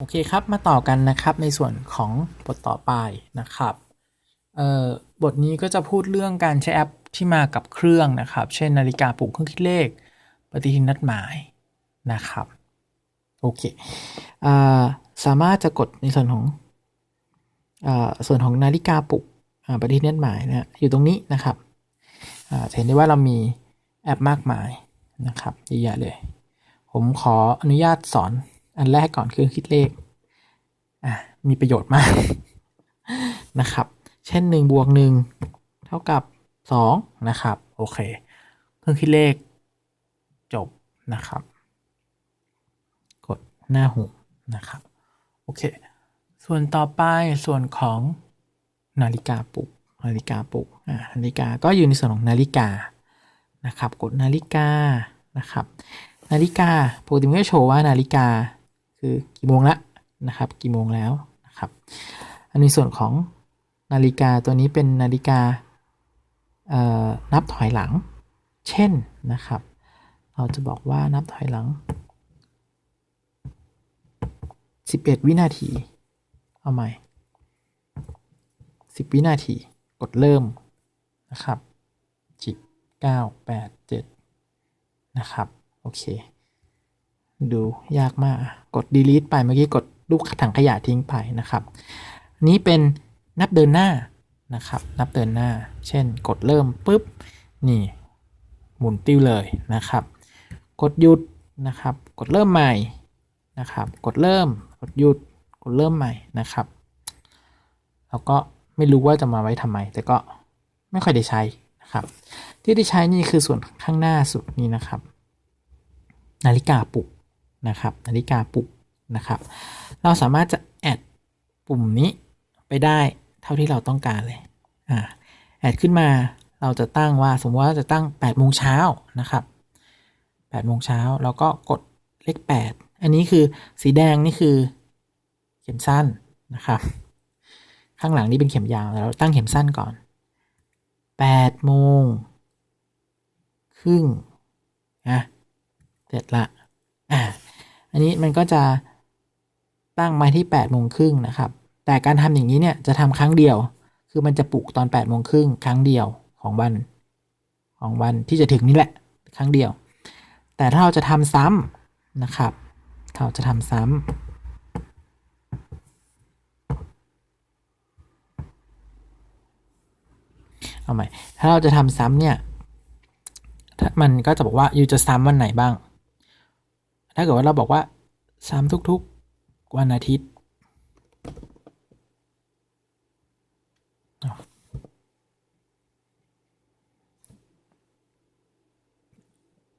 โอเคครับ มาต่อกันนะครับในส่วนของบทต่อไปนะครับเอ่อบทนี้ก็จะพูดเรื่องการใช้แอปที่มากับเครื่องนะครับ เช่นนาฬิกาปลุกเครื่องคิดเลข ปฏิทินนัดหมายนะครับ โอเคอ่าสามารถจะกดในส่วนของอ่าส่วนของนาฬิกาปลุกปฏิทินนัดหมายนะอยู่ตรงนี้นะครับเห็นได้ว่าเรามีแอปมากมายนะครับเยอะแยะเลย ผมขออนุญาตสอน อันแรกก่อนคือคิดเลขอะมีประโยชน์มาก นะครับ เช่น 1 บวก 1 เท่ากับ 2 นะครับ โอเค เครื่องคิดเลขจบนะครับ กดหน้าหูนะครับ โอเค ส่วนต่อไปส่วนของนาฬิกาปลุกนาฬิกาปลุกอ่านาฬิกาก็อยู่ในส่วนของนาฬิกานะครับ กดนาฬิกานะครับ นาฬิกาปกติมันก็โชว์ว่านาฬิกา คือกี่โมงละนะครับกี่โมงแล้วนะครับอันในส่วนของนาฬิกาตัวนี้เป็นนาฬิกานับถอยหลัง เช่นนะครับ เราจะบอกว่านับถอยหลัง 11 วินาที เอาใหม่ 10 วินาที กดเริ่มนะครับ10 9 8 7 นะครับ โอเค ดูยากมาก กด delete ไปเมื่อกี้กดลูกถังขยะทิ้งไปนะครับนนี้เป็นนับเดินหน้านะครับ นับเดินหน้า เช่น กดเริ่มปุ๊บ นี่ หมุนติ้วเลยนะครับ กดหยุดนะครับ กดเริ่มใหม่นะครับ กดเริ่ม กดหยุด กดเริ่มใหม่นะครับ แล้วก็ไม่รู้ว่าจะมาไว้ทำไม แต่ก็ไม่ค่อยได้ใช้นะครับ ที่ได้ใช้นี่คือส่วนข้างหน้าสุดนี้นะครับ นาฬิกาปลุก นะครับนาฬิกาปลุกนะครับ เราสามารถจะแอดปุ่มนี้ไปได้เท่าที่เราต้องการเลยอ่าแอดขึ้นมาเราจะตั้งว่าสมมติว่าจะตั้ง8โมงเช้านะครับ8โมงเช้าแล้วก็กดเลข 8 อันนี้คือสีแดงนี่คือเข็มสั้นนะครับ ข้างหลังนี่เป็นเข็มยาวเราตั้งเข็มสั้นก่อน8โมงครึ่งนะเสร็จละอ่า อันนี้มันก็จะตั้งไว้ที่8โมงครึ่งนะครับ แต่การทำอย่างนี้เนี่ยจะทำครั้งเดียว คือมันจะปลุกตอน8โมงครึ่งครั้งเดียวของวันของวันที่จะถึงนี่แหละครั้งเดียว แต่ถ้าเราจะทำซ้ำนะครับถ้าเราจะทำซ้ำเอาใหม่ถ้าเราจะทำซ้ำเนี่ยมันก็จะบอกว่าอยู่จะซ้ำวันไหนบ้าง ถ้าเกิดว่าเราบอกว่าซ้ำทุกๆวันอาทิตย์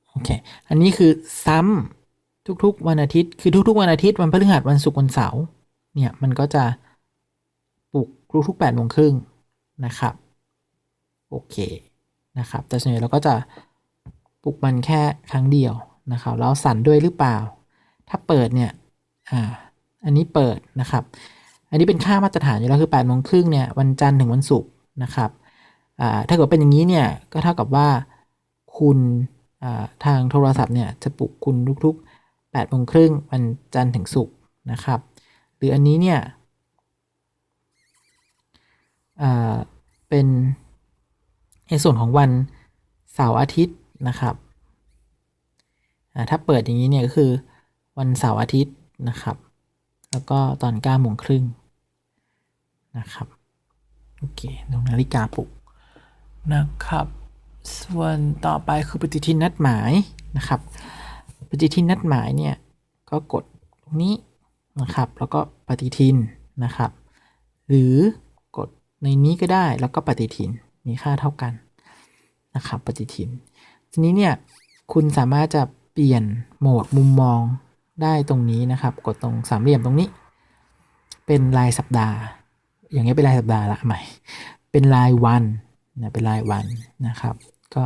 โอเค อันนี้คือซ้ำทุกๆวันอาทิตย์ คือทุกๆวันอาทิตย์วันพฤหัสวันศุกร์วันเสาร์เนี่ยมันก็จะปลุกทุกๆแปดโมงครึ่งนะครับ โอเคนะครับ แต่ส่วนใหญ่เราก็จะปลุกมันแค่ครั้งเดียว นะครับแล้วสั่นด้วยหรือเปล่า ถ้าเปิดเนี่ยอ่าอันนี้เปิดนะครับ อันนี้เป็นค่ามาตรฐานอยู่แล้วคือ8ปดโมงครึ่งเนี่ยวันจันทร์ถึงวันศุกร์นะครับอ่าถ้าเกิดเป็นอย่างนี้เนี่ยก็เท่ากับว่าคุณอ่าทางโทรศัพท์เนี่ยจะปลุกคุณทุกๆ8ปดโมงครึ่งวันจันทร์ถึงศุกร์นะครับหรืออันนี้เนี่ยอ่าเป็นในส่วนของวันเสาร์อาทิตย์นะครับ ถ้าเปิดอย่างนี้เนี่ยก็คือวันเสาร์อาทิตย์นะครับ แล้วก็ตอน9โมงครึ่งนะครับ โอเคดูนาฬิกาปลุกนะครับ ส่วนต่อไปคือปฏิทินนัดหมายนะครับ ปฏิทินนัดหมายเนี่ยก็กดตรงนี้นะครับ แล้วก็ปฏิทินนะครับ หรือกดในนี้ก็ได้แล้วก็ปฏิทินมีค่าเท่ากันนะครับ ปฏิทิน ทีนี้เนี่ยคุณสามารถจะ ลี่ยนโหมดมุมมองได้ตรงนี้นะครับ กดตรงสามเหลี่ยมตรงนี้ เป็นรายสัปดาห์ อย่างนี้เป็นรายสัปดาห์ละใหม่ เป็นรายวันนะเป็นรายวันนะครับ ก็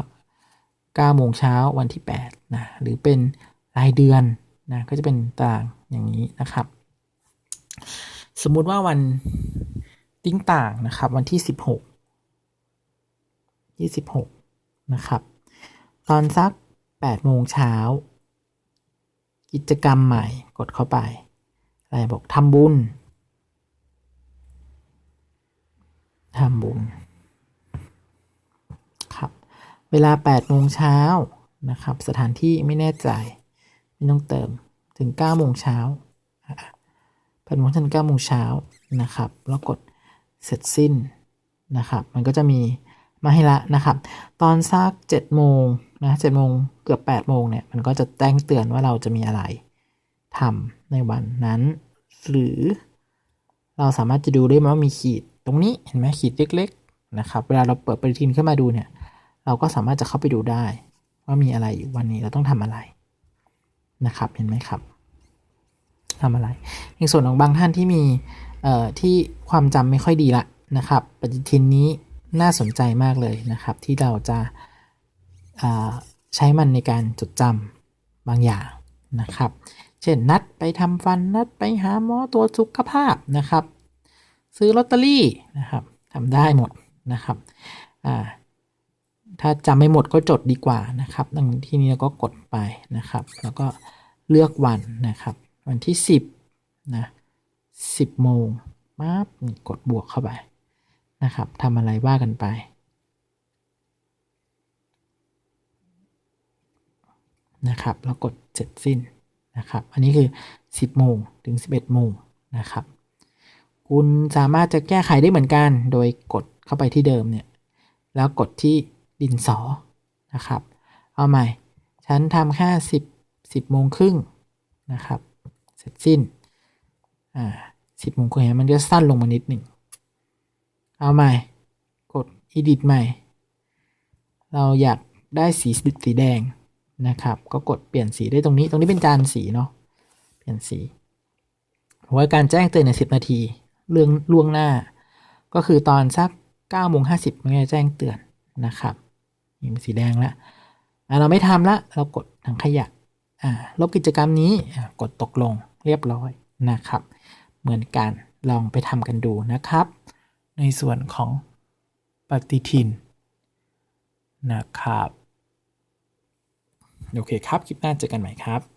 9โมงเช้าวันที่8นะหรือเป็นรายเดือนนะก็จะเป็นต่างอย่างนี้นะครับ สมมุติว่าวันติ้งต่างนะครับ วันที่ 16 26นะครับ ตอนสัก 8โมงเช้า กิจกรรมใหม่กดเข้าไปไปบอกทำบุญทำบุญครับ เวลา8โมงเช้านะครับ สถานที่ไม่แน่ใจ ไม่ต้องเติมถึง9โมงเช้าแปดโมงถึง9โมงเช้านะครับ แล้วกดเสร็จสิ้นนะครับ มันก็จะมี มาให้ละนะครับ ตอนสัก7โมงนะ7โมงเกือบ8โมงเนี่ยมันก็จะแจ้งเตือนว่าเราจะมีอะไรทำในวันนั้น หรือเราสามารถจะดูได้ไหมว่ามีขีดตรงนี้เห็นไหมขีดเล็กๆนะครับ เวลาเราเปิดปฏิทินขึ้นมาดูเนี่ย เราก็สามารถจะเข้าไปดูได้ ว่ามีอะไรอยู่วันนี้เราต้องทำอะไรนะครับ เห็นไหมครับทำอะไร ในส่วนของบางท่านที่มีเอ่อที่ความจำไม่ค่อยดีละนะครับ ปฏิทินนี้ น่าสนใจมากเลยนะครับ ที่เราจะาใช้มันในการจดจำบางอย่างนะครับ เช่นนัดไปทำฟันนัดไปหาหมอตรวจสุขภาพนะครับ ซื้อลอตเตอรี่นะครับทำได้หมดนะครับถ้าจำไม่หมดก็จดดีกว่านะครับดังที่นี้เราก็กดไปนะครับ แล้วก็เลือกวันนะครับ วันที่ 10นะ10โมงปั๊บกดบวกเข้าไป นะครับทำอะไรว่ากันไปนะครับแล้วกดเสร็จสิ้นนะครับ อันนี้คือ 10 โมงถึง 11 โมงนะครับ คุณสามารถจะแก้ไขได้เหมือนกัน โดยกดเข้าไปที่เดิมเนี่ยแล้วกดที่ดินสอนะครับ เอาใหม่ ฉันทำแค่10 10โมงครึ่งนะครับ เสร็จสิ้นอ่า10โมงครึ่งเห็นมมันจะสั้นลงมานิดหนึ่ง เอาใหม่ กด edit ใหม่ เราอยากได้สีสีแดงนะครับ ก็กดเปลี่ยนสีได้ตรงนี้ ตรงนี้เป็นจานสีเนาะ เปลี่ยนสีไว้การแจ้งเตือนใน 10 นาที เรื่องล่วงหน้า ก็คือตอนสัก9โมง50มันจะแจ้งเตือนนะครับนี่เป็นสีแดงละเราไม่ทำละ เรากดถังขยะอ่าลบกิจกรรมนี้กดตกลงเรียบร้อยนะครับ เหมือนกันลองไปทำกันดูนะครับ ในส่วนของปฏิทินนะครับ โอเคครับ คลิปหน้าเจอกันใหม่ครับ